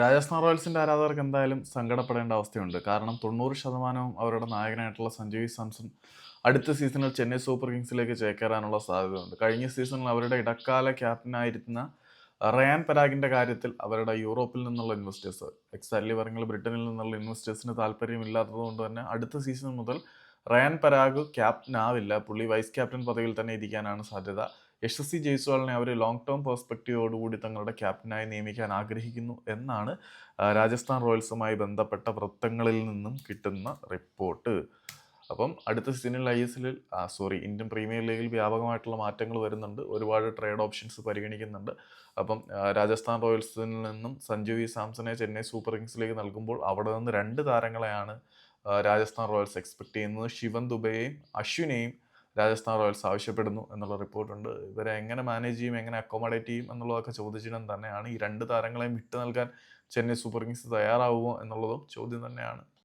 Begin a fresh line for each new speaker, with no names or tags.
രാജസ്ഥാൻ റോയൽസിന്റെ ആരാധകർക്ക് എന്തായാലും സങ്കടപ്പെടേണ്ട അവസ്ഥയുണ്ട്. കാരണം തൊണ്ണൂറ് ശതമാനവും അവരുടെ നായകനായിട്ടുള്ള സഞ്ജയ് സാംസൺ അടുത്ത സീസണിൽ ചെന്നൈ സൂപ്പർ കിങ്സിലേക്ക് ചേക്കേറാനുള്ള സാധ്യതയുണ്ട്. കഴിഞ്ഞ സീസണിൽ അവരുടെ ഇടക്കാല ക്യാപ്റ്റനായിരുന്ന റയാൻ പരാഗിന്റെ കാര്യത്തിൽ അവരുടെ യൂറോപ്പിൽ നിന്നുള്ള ഇൻവെസ്റ്റേഴ്സ് എക്സാലി പറഞ്ഞാൽ ബ്രിട്ടനിൽ നിന്നുള്ള ഇൻവെസ്റ്റേഴ്സിന് താല്പര്യമില്ലാത്തത് കൊണ്ട് തന്നെ അടുത്ത സീസൺ മുതൽ റയാൻ പരാഗ് ക്യാപ്റ്റൻ ആവില്ല. പുള്ളി വൈസ് ക്യാപ്റ്റൻ പദവിയിൽ തന്നെ ഇരിക്കാനാണ് സാധ്യത. യശസ്വി ജയ്സ്വാളിനെ അവർ ലോങ് ടേം പെർസ്പെക്റ്റീവോടുകൂടി തങ്ങളുടെ ക്യാപ്റ്റനായി നിയമിക്കാൻ ആഗ്രഹിക്കുന്നു എന്നാണ് രാജസ്ഥാൻ റോയൽസുമായി ബന്ധപ്പെട്ട വൃത്തങ്ങളിൽ നിന്നും കിട്ടുന്ന റിപ്പോർട്ട് അപ്പം അടുത്ത സീസണിൽ ഐ എസ് എല്ലിൽ സോറി ഇന്ത്യൻ പ്രീമിയർ ലീഗിൽ വ്യാപകമായിട്ടുള്ള മാറ്റങ്ങൾ വരുന്നുണ്ട്. ഒരുപാട് ട്രേഡ് ഓപ്ഷൻസ് പരിഗണിക്കുന്നുണ്ട്. അപ്പം രാജസ്ഥാൻ റോയൽസിൽ നിന്നും സഞ്ജു വി. സാംസനെ ചെന്നൈ സൂപ്പർ കിങ്സിലേക്ക് നൽകുമ്പോൾ അവിടെ നിന്ന് രണ്ട് താരങ്ങളെയാണ് രാജസ്ഥാൻ റോയൽസ് എക്സ്പെക്ട് ചെയ്യുന്നത്. ശിവൻ ദുബയെയും അശ്വിനെയും രാജസ്ഥാൻ റോയൽസ് ആവശ്യപ്പെടുന്നു എന്നുള്ള റിപ്പോർട്ടുണ്ട്. ഇവരെ എങ്ങനെ മാനേജ് ചെയ്യും എങ്ങനെ അക്കോമഡേറ്റ് ചെയ്യും എന്നുള്ളതൊക്കെ ചോദ്യചിഹ്നം തന്നെയാണ് ഈ രണ്ട് താരങ്ങളെയും വിട്ടു നൽകാൻ ചെന്നൈ സൂപ്പർ കിങ്സ് തയ്യാറാവുമോ എന്നുള്ളതും ചോദ്യം തന്നെയാണ്.